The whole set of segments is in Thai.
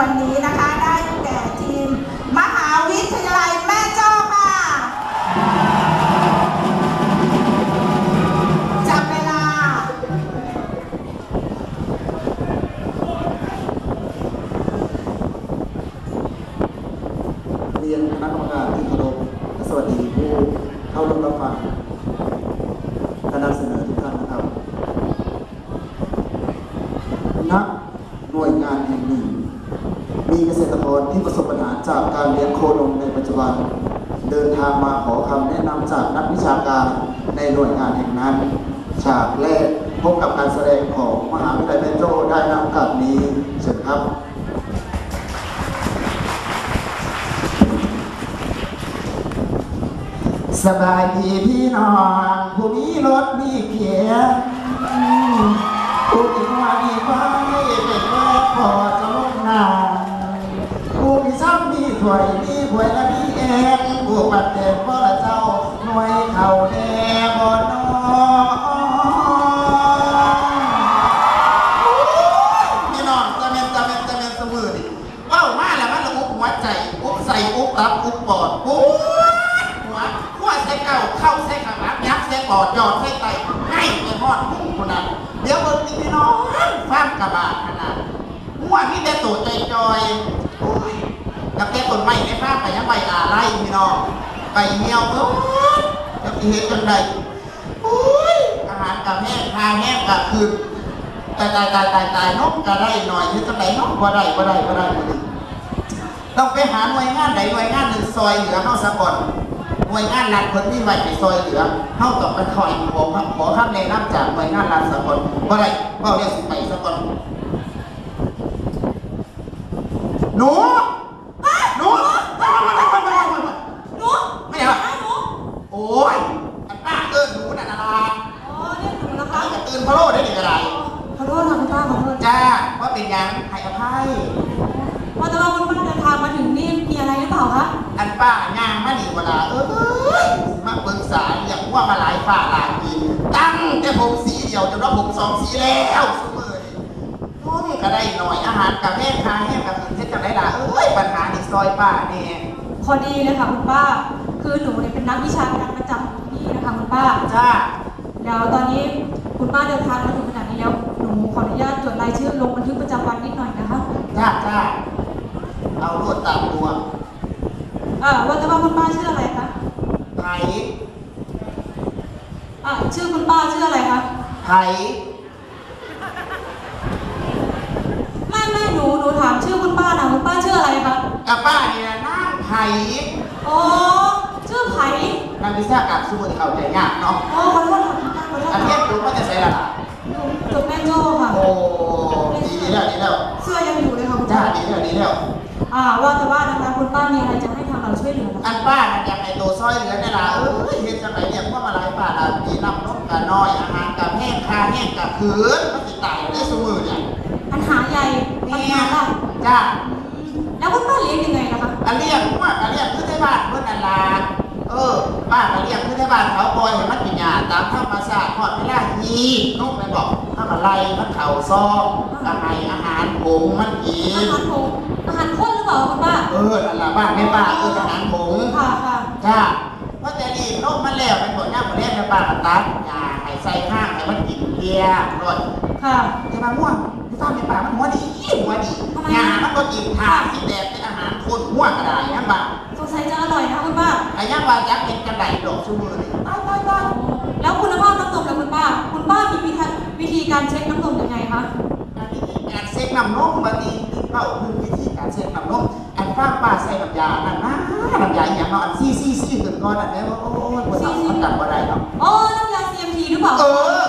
วันนี้ จากการเลี้ยงโคนมในปัจจุบัน เดินทางมาขอคำแนะนำจากนักวิชาการในหน่วยงานแห่งนั้น ฉากแรกพบกับการแสดงของมหาวิทยาลัยแม่โจได้นำกับนี้เชิญครับสบายดีพี่น้องผู้มีรถมีเขียผู้มีว่ามีไฟเป็นแม่พอจะลงนาผู้มีซ้ำมีถวยมีถวยและมีเอ็นผู้ปัดเด็นพ่อละเจ้าหน่วยเข่าแน่บ่นอพี่น้องจะเมนจะเมนจะเมนเสมอดิเว้ามาแล้วมันละอุกหัวใจอุกใส่อุกตับอุกปอดปุ๊บหัวหัวใส่เก่าเข้าใส่ขายับใส่ปอดยอดใส่ไตให้ไปหอดพุ่งคนนั้นเดี๋ยวเบิ่งพี่น้องฟ้ามกระบาดขนาดหัวพี่แต่ตัวใจจอย กับแกต้นไม้ในฟ้ามไปยังใบอาไล่พี่น้องใบเหี่ยวเอ้ยจะเห็นจังไดโอ้ยอาหารกับแห้งทาแห้งกับคืนตายตายตายตายตายนกก็ได้หน่อยที่จะไหนนกก็ได้ก็ได้ก็ได้ก็ได้ต้องไปหาหน่วยงานใดหน่วยงานหนึ่งซอยเหลือเข้าสะก่อนหน่วยงานรัฐคนที่ไหวไปซอยเหลือเข้ากับไปคอยขอขอคำแนะนำจากหน่วยงานรัฐสะก่อนบ่ได้บ่เรียกสิไปสะก่อนหนู หนูหนูไม่ได้หรอหนูโอ้ยอันป้าเอิ้นหนูน่ะนะล่ะอ๋อเรียกหนูนะคะจะตื่นพะโล้ได้ดีกระไรขอโทษค่ะคุณป้าขอโทษจ้าว่าเป็นหยังให้อภัยว่าแต่ว่าคุณป้าเดินทางมาถึงนี่มีอะไรหรือเปล่าคะอันป้างานมาดีเวลาเอ้ยมาปรึกษาอย่างว่ามาหลายฝ่าหลายปีตั้งแต่ผมสีเดียวจนว่าผมสองสีแล้วสมือนี่นุ่มก็ได้หน่อยอาหารกับแม่ค้าแห้งกับเฮ็ด จังไดล่ะเอ้ยปัญหาในซอยป้าเนี่ยพอดีเลยค่ะคุณป้า คือหนูเนี่ยเป็นนักวิชาการประจำอยู่ที่นี่นะคะคุณป้า จ้าเดี๋ยวตอนนี้คุณป้าเดินทางมาถึงขนาดนี้แล้ว หนูขออนุญาตจดรายชื่อลงบันทึกประจำวันนิดหน่อยนะคะ จ้าจ้าเอารวดตามตัวเอ่อว่าแต่ว่าคุณป้าชื่ออะไรคะไผ่อ่าชื่อคุณป้าชื่ออะไรคะไผ่ ไม่ไม่หนูหนูถามชื่อคุณป้านะคุณป้าชื่ออะไรคะ กับป้าเนี่ยนั่งไผ่อ๋อชื่อไผ่นักวิชาการสู้ที่เขาใจยากเนาะอ๋อขอโทษค่ะขอโทษอันค่ะเนี้ยรู้ว่าจะใส่ละล่ะหนูจบแม่โจ้ค่ะ โอ้ดีดีแล้วดีแล้วเสื้อยังอยู่เลยค่ะคุณจ้าป้าดีแล้วดีแล้วอ่าว่าแต่ว่านะคะคุณป้ามีอะไรจะให้ทางเราช่วยเหลือนะคะอันป้ามันอยากให้ตัวซอยเหลือเนี่ยล่ะเอ้ยเฮ็ดจังไดเนี่ยพวกมาหลายป้าล่ะมีน้ำนมกับน้อยอาหารกับแห้งคาแห้งกับขืนมันสิตายได้ซุมือเนี่ยปัญหาใหญ่ปัญหาหลักจ้า แล้วคุณป้าเลี้ยงยังไงนะคะอันเรียกพวกอันเรียกคือที่บ้านเพิ่นอันลาเออป้าก็เรียกคือที่บ้านเขาปล่อยให้มันกินยาตามธรรมชาติฮอดเวลาฮีนุ่มไปบอกถ้ามันไล่มันเข่าซอกอาหารอาหารผงมันกิอาน หารผงอาหารข้นหรือเปล่าคุณป้า เออนั่นล่ะบ้านแม่ป้าเอออาหารผงค่ะค่ะจ้าเพราะแต่นี่นกมันแล้วเป็นผลงานผลแรกในป่าตัดยาให้ใส่ข้างให้มันกินเบียร์รดค่ะ แต่มาม่วง ที่ฟ้าในป่ามันหัวดีหัวดีทำไมยามันก็กินทาที่แดดเป็นอาหารคนหัวกระไดนั่นบ้าสงสัยจะอร่อยนะคุณป้าไอ้ยังว่าจักเป็นกระไดดอกชูมือนี่ตายตายตายแล้วคุณภาพน้ำนมล่ะคุณป้า คุณป้ามีวิธีวิธีการเช็คน้ำนมยังไงคะอันนี้การเซ็กน้ำนมบัดนี้ที่เข้าคือวิธีการเซ็กน้ำนมอันฟ้าป้าใส่น้ำยานั่นนะน้ำยาอย่างเนาะอันซี่ซี่ซี่ขึ้นก่อนอันนี้ว่าโอ้ยปวดท้องมันจับบ่ได้เนาะอ๋อน้ำยา CMT หรือเปล่าเออ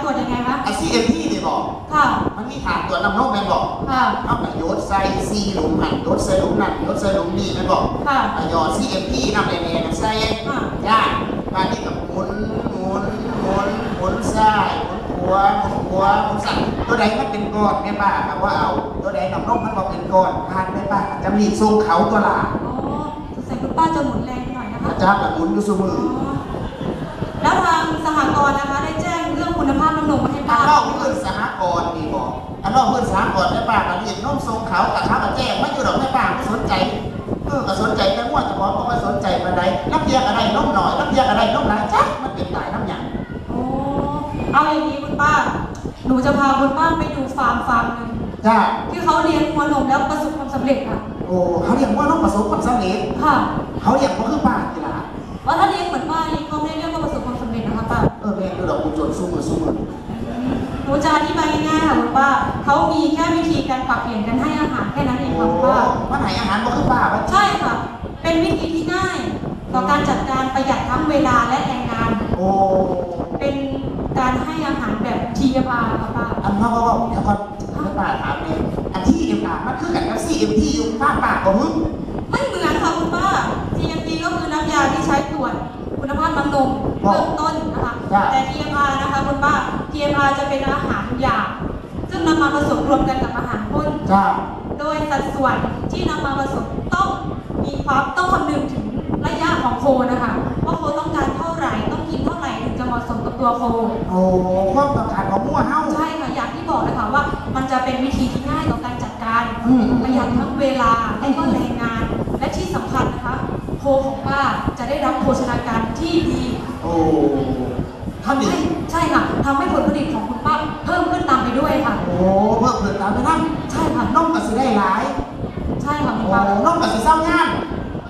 คยังไงคะตรวจยังไงคะไอ้ซี่เอ็มพี่นี่บอกค่ะ มันมีถามตัวน้ำนมแม่นบอกค่ะเอาไปโยนใส่ซีหลุมหันโยนใส่หลุมนั่นโยนใส่หลุมนี่แม่นบอกค่ะเอาหยอดซีเอ็มพีน้ำแดงๆใส่ค่ะย่ามานี่กับหมุนหมุนหมุนหมุนซ้ายหมุนขวาหมุนขวาหมุนซ้ายตัวใดมันเป็นก้อนแม่ป้าครับว่าเอาตัวใดน้ำนมมันบอกเป็นก้อนทานแม่ป้าจะมีทรงเขาตัวละอ๋อสงสัยคุณป้าจะหมุนแรงไปหน่อยนะคะอาจารย์กับหมุนอยู่เสมอ๋ออแล้วทางสหกรณ์นะคะ ได้แจ้งเรื่องคุณภาพน้ำนมมาให้ถ้าป้าเข้าเพื่อนสหกรณ์นี่บอกไอ้อันนอกเพื่อนสามก่อนแม่ป้ากับเรียนน้มทรงเขากับข้าวกับแจ้งไม่อยู่ดอกแม่ป้าไม่สนใจเออก็สนใจแต่ว่าจะบอกว่าสนใจมาใดรับเพียงอะไรน้มหน่อยรับเพียงอะไรน้มหลายจักมันเป็นตายน้ำหยังโอ้เอาอย่างนี้คุณป้า หนูจะพาคุณป้าไปดูฟาร์มฟาร์มหนึ่งจ้าที่เขาเลี้ยงวัวนมแล้วประสบความสำเร็จค่ะ โอ้เขาเรียกว่าน้องประสบความสำเร็จค่ะ เขาเรียกว่าคือป้ากีฬาว่าถ้าเลี้ยงเหมือนป้านี่ก็ไม่ได้เรียก นะคะป้าเออแม่ดูดอกกุจนสู้มือสู้มือหนูจะอธิบายง่ายๆค่ะคุณป้าเขามีแค่วิธีการปรับเปลี่ยนกันให้อาหารแค่นั้นเองโอ้ค่ะคุณป้ามันไหนอาหารบ่คือป้าปะใช่ค่ะ เป็นวิธีที่ง่ายต่อการจัดการประหยัดทั้งเวลาและแรงงาน โอ้เป็นการให้อาหารแบบทียาค่ะป้าอันพ่อก็บอกเดี๋ยวก่อนแม่ป้าถามเนี่ยอันที่เอ็มอามันคือกันกับซี่เอ็มที่อยู่ป้าป้าของมึงไม่เหมือนค่ะคุณป้า GMP ก็คือน้ำยาที่ใช้ตรวจคุณภาพน้ำนมเบื้องต้นนะคะ แต่ TMR นะคะคุณป้า TMR จะเป็นอาหารหยาบซึ่งนำมาผสมรวมกันกับอาหารข้นจ้าโดยสัดส่วนที่นำมาผสมต้องมีความต้องคำนึงถึงระยะของโคนะคะว่าโคต้องการเท่าไหร่ต้องกินเท่าไหร่ถึงจะเหมาะสมกับตัวโคโอ้ความต้องการของมั่วเฮ้าใช่ค่ะอย่างที่บอกเลยค่ะว่า มันจะเป็นวิธีที่ง่ายต่อการจัดการอืมประหยัดทั้งเวลาและก็แรงงาน และที่สำคัญนะคะ โคของป้าจะได้รับโภชนาการที่ดีโอ้ ท่านดิใช่ใช่ค่ะทำให้ผลผลิตของคุณป้าเพิ่มขึ้นตามไปด้วยค่ะ โอ้เพิ่มเพิ่มตามไปนั่นใช่ค่ะน้องก็สิได้หลายใช่ค่ะคุณโอ้ป้าน้องก็สิเศร้างาน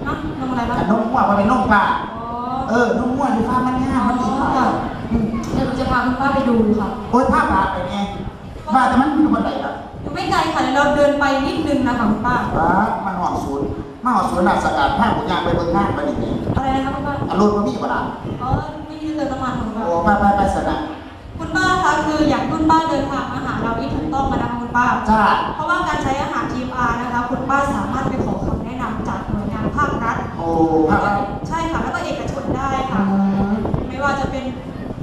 นะนมอะไรบ้างแต่น้องมั่วว่าเป็นน้องป้าอ๋อเออน้องมั่วอยู่ฟ้ามันงามมันดีมากอืมเดี๋ยวหนูจะพาคุณป้าไปดูค่ะโอ้ยภาพบาดไปไงบ้าแต่มันคือบันไดแบบอยู่ไม่ไกลค่ะเดี๋ยวเราเดินไปนิดนึงนะคะคุณป้าป้ามาหอดศูนย์มาหอดศูนย์ราชการภาคบุญญางไปเบิ่งงานมาดิเนี่ยอะไรนะคะคุณป้า อารมณ์มันมีบ่ล่ะ อ๋อ ป้าโอ้ไปไปไปสนะคุณป้าคะคืออย่างคุณป้าเดินทางมาหาเรานี่ถูกต้องมานะคะคุณป้า จ้า เพราะว่าการใช้อาหารทีมอาร์นะคะ คุณป้าสามารถไปขอคำแนะนำจากหน่วยงานภาครัฐ โอ้ภาครัฐใช่ค่ะแล้วก็เอกชนได้อืค่ะมไม่ว่าจะเป็น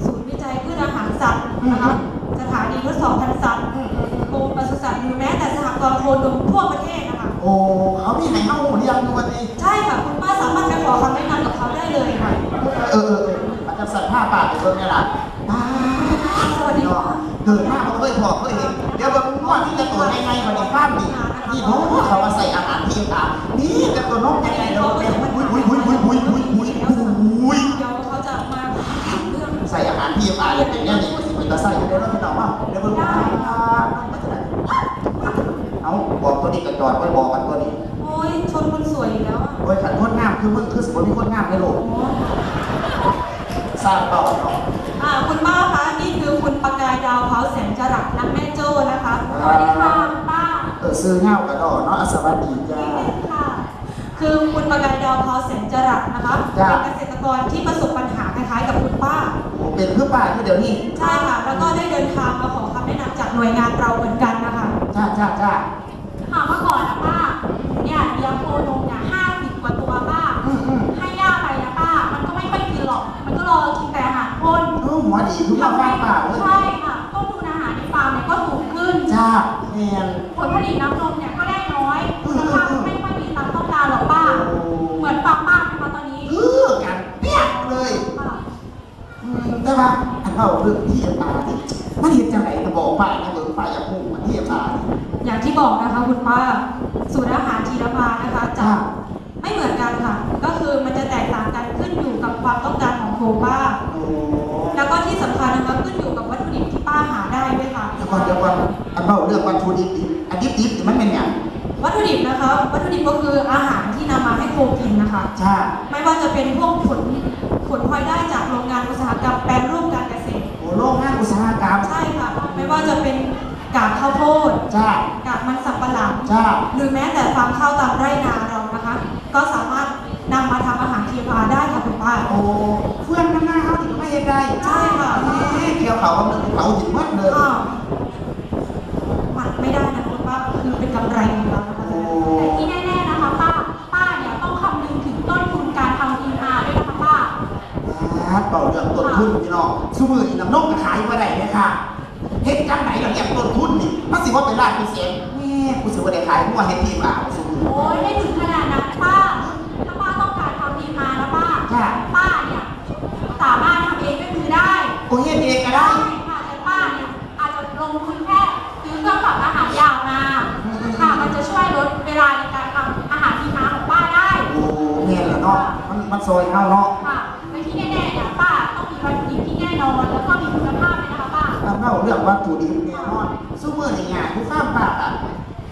ศูนย์วิจัยพืชอาหารสัตว์นะคะสถานีทดสอบพันธุ์สัตว์กรมปศุสัตว์หรือแม้แต่สหกรณ์โคนมทั่ว ผ้าปากไปเบิ่งนี่ล่ะป้าสวัสดีค่ะเกิดมาเขาเคยพอเคยเห็นเดี๋ยวเบิ่งก่อนที่จะตัวในในวันนี้ภาพนี่นี่ผมเขามาใส่อาหารที่ตานี่แต่ตัวนกยังไงเดี๋ยวเนี่ยอุ้ยอุ้ยอุ้ยอุ้ยอุ้ยอุ้ยอุ้ยอุ้ยเดี๋ยวเขาจะมาถามเรื่องใส่อาหารที่ตาอย่างนี้นี่สิเป็นตาใส่เดี๋ยวเราไปต่อว่าเดี๋ยวเบิ่งว่าเอาบอกตัวนี้กระจอดไว้บอกกันตัวนี้โอ้ยชนคนสวยอีกแล้วอะโอ้ยขันคนงามคือมึงคือสมมติมีคนงามในโลก โอ้สร้างต่อเนาะอ่าคุณป้าคะนี่คือคุณประกายดาวเขาแสงจรัสนักแม่โจ้นะคะสวัสดีค่ะคุณป้าเออซื้อเงากระดอเนาะสวัสดีจ้าค่ะ คือคุณประกายดาวเขาแสงจรัสนะคะจ้ะเป็นเกษตรกรที่ประสบปัญหาคล้ายๆกับคุณป้าโอ้เป็นเพื่อป้าที่เดี๋ยวนี้ใช่ค่ะ แล้วก็ได้เดินทางมาขอคำแนะนำจากหน่วยงานเราเหมือนกันนะคะจ้าจ้าจ้าค่ะเมื่อก่อนนะป้าเนี่ยเลี้ยงโคนมเนี่ย เออหัวดีคือมาฟ้าป่าเลยใช่ค่ะต้นทุนอาหารในฟาร์มเนี่ยก็สูงขึ้น จ้าแมนผลผลิตน้ำนมเนี่ยก็ได้น้อยอืมราคาก็ไม่ค่อยมีตามต้องการหรอกป้าโอ้เหมือนฟาร์มป้าเป็นมาตอนนี้เออกันเปี้ยกเลยป้าอืมแต่ว่าอันเราเรื่องที่ตาดิมันเห็นจังไหนก็บอกป้านะเบิกป้าอยากพูดมันที่ตาดิอย่างที่บอกนะคะคุณป้าสูตรอาหารทีละพานะคะจะจ้าไม่เหมือนกันค่ะ ก็คือมันจะแตกต่างกันขึ้นอยู่กับความต้องการของโคป้า โอ้ ถุดิบดิอันดิบดิบนี่มันเป็นอย่างวัตถุดิบนะคะ วัตถุดิบก็คืออาหารที่นำมาให้โคกินนะคะจ้าไม่ว่าจะเป็นพวกผลผลพลอยได้จากโรงงานอุตสาหกรรมแปรรูปการเกษตรโอ้โลกงานอุตสาหกรรมใช่ค่ะ ไม่ว่าจะเป็นกากข้าวโพดจ้ากากมันสับปะหลังจ้าหรือแม้แต่ฟาร์มข้าวตามไร่นาเรานะคะ ก็สามารถนำมาทำอาหารทีพาได้ค่ะคุณป้า โอ้เพื่อนมันหน้าเขาถึงไม่เห็นได้ ใช่ค่ะเอ๊ะเกี่ยวเขากำลังเขาถึงมัดเลย มันเป่าเรื่องต้นทุนพี่น้องสมือนี่น้ำนกขายมาได้ไหมคะเฮ็ดจังไหนกับเรียกต้นทุนนี่มันสิว่าเป็นราดเป็นเสียงแม่กูเสิว่าได้ขายมั่วเฮ็ดทีบ่าวสมือโอ้ยไม่ถึงขนาดนั้นป้าถ้าป้าต้องการทำดีมานะป้าค่ะป้าเนี่ยสามารถทำเองด้วยมือได้โอ้ยเฮ็เองก็ได้ใช่ค่ะแต่ป้าเนี่ยอาจจะลงทุนแค่ซื้อเครื่องปรับอาหารยาวมาค่ะมันจะช่วยลดเวลาในการทำอาหารที่มาของป้าได้โอ้แม่หรอเนาะมันมันซอยข้าวเนาะ นอนแล้วก็มีคุณภาพด้วยนะคะป้าถ้าเข้าเรื่องวัตถุดิบแน่นอนซุมื้อนี่งานผู้ข้ามปากอะ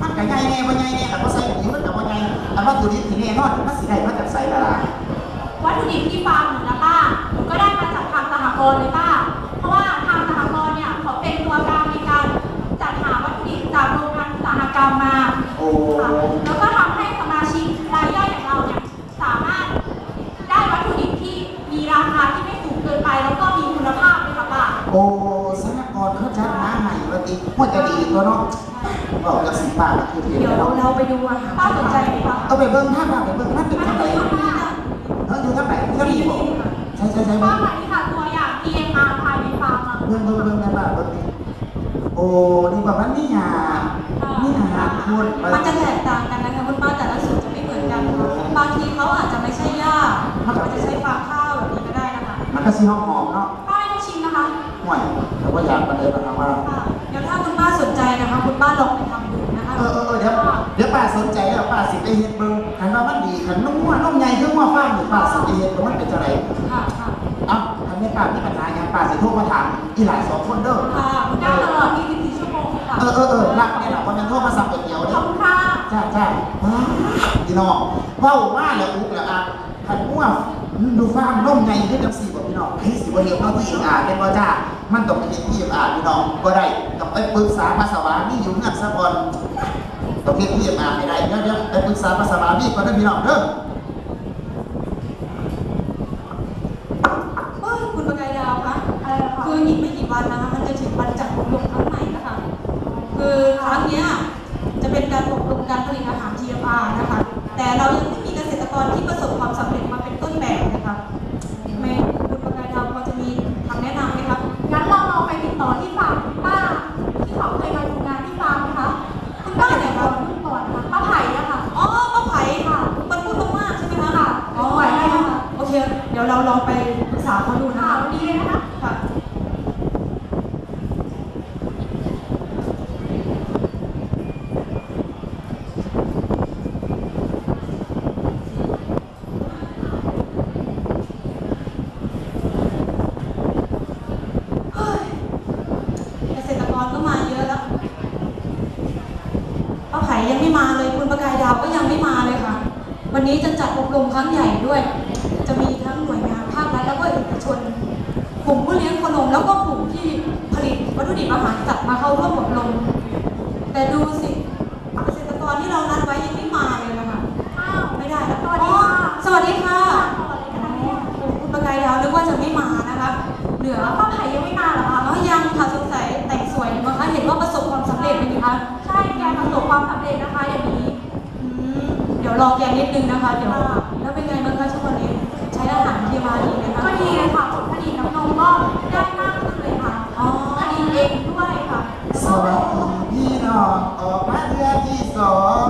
มันก็ใหญ่แน่บ่ใหญ่แน่แต่บ่ใส่ปุ๋ยมันก็บ่ใหญ่อันวัตถุดิบที่แน่นอนมันสิได้มาจากไสล่ะล่ะวัตถุดิบที่ฟาร์มหนูนะป้าหนูก็ได้มาจากทางสหกรณ์เลยป้า เพราะว่าทางสหกรณ์เนี่ยเขาเป็นตัวกลางในการจัดหาวัตถุดิบจากโรงงานอุตสาหกรรมมาโอ้ โอ้สหกรณ์เขาจัดหาให้ว่าติมันจะดีตัวเนาะเว้าจักสิบบาทก็คือเพียงเดี๋ยวแล้วเราไปดูอาหารป้าสนใจไหมคะเอาไปเบิ่งท่าบ้านไปเบิ่งมันเป็นจังไดเอออยู่ทางไหนก็มีบ่ใช่ใช่ใช่ป้าเบิ่งค่ะนี่ค่ะตัวอย่าง TMR ภายในฟาร์มอะเบิ่งเบิ่งเบิ่งในบ้านเบิ่งนี่โอ้นี่แบบว่านี่หยานี่หาคนมันจะแตกต่างกันนะคะคุณป้าแต่ละสูตรจะไม่เหมือนกันนะคะบางทีเขาอาจจะไม่ใช่หญ้าอาจจะใช้ฟางข้าวแบบนี้ก็ได้นะคะมันก็สิหอมๆเนาะ ป้าไม่ต้องชิมนะคะ ห่ วยแต่ว่าอยากมาเลยนะครับว่าค่ะเดี๋ยวถ้าคุณป้าสนใจนะคะ คุณป้าลองไปทำดูนะคะเออเออเออเดี๋ยวเดี๋ยวป้าสนใจแล้วป้าสิไปเฮ็ดเบิ่งคันว่ามันดีคันนุ่มว่านุ่มใหญ่คือว่าฟ้านี่ป้าสิไปเฮ็ดเบิ่งมันเป็นจังไดค่ะค่ะเอ้าคันนี้ป้ามีปัญหาหยังป้าสิโทรมาถามอีหลานสองคนเด้อค่ะคุณได้ป้าตลอด24ชั่วโมงค่ะเออเออเออรักเนี่ยล่ะวันนั้นโทรมาสั่งก๋วยเตี๋ยวขเด้ออบคุณค่ะใช่ใช่ว้าวพี่น้องเว้ามาแล้วอุกแล้วอะคันว่าดูฟ้ามันนุ่มใหญ่คือจังซี่บ่พี่น้องเฮ้ยสิบ่เฮ็ดเนาะที่อีกอ่านเป็นบ่จ้า มันต้องไปเฮ็ดที่อีกอ่านพี่น้องก็ได้ต้องไปปรึกษาภาษาบาลีอยู่เงินซะก่อนต้องเรียกพี่มาไม่ได้เดี๋ยวเดี๋ยวไปปรึกษาภาษาบาลีก่อนนะพี่น้องเด้อ เดี๋ยวเราลองไปปรึกษาเขาดูนะค่ะคะวันนี้เลยนะคะค่ะเฮ้ยเกษตรกรก็มาเยอะแล้วป้าไผ่ยังไม่มาเลยคุณประกายดาวก็ยังไม่มาเลยค่ะวันนี้จะจัดอบรมครั้งใหญ่ด้วย ชน กลุ่มผู้เลี้ยงโคนมแล้วก็กลุ่มที่ผลิตวัตถุดิบอาหารสัตว์มาเข้าร่วมอบรมแต่ดูสิเกษตรกรที่เรานัดไว้ยังไม่มาเลยนะคะอ้าวไม่ได้แล้วสวัสดีค่ะอ๋อสวัสดีค่ะสวัสดีค่ะเนี่ยคุณประกายดาวนึกว่าจะไม่มานะคะเหลือป้าไผ่ยังไม่มาเหรอคะอ๋อยังค่ะสงสัยแต่งสวยมั้งคะเห็นว่าประสบความสำเร็จเป็นไงคะใช่แกประสบความสำเร็จนะคะอย่างนี้อืมเดี๋ยวรอแกนิดนึงนะคะเดี๋ยว ดีค่ะผลผลิตน้ำนมก็ได้มากขึ้นเลยค่ะอ๋อผลิเองด้วยค่ะสองพี่น้องออกมาเรือที่สอง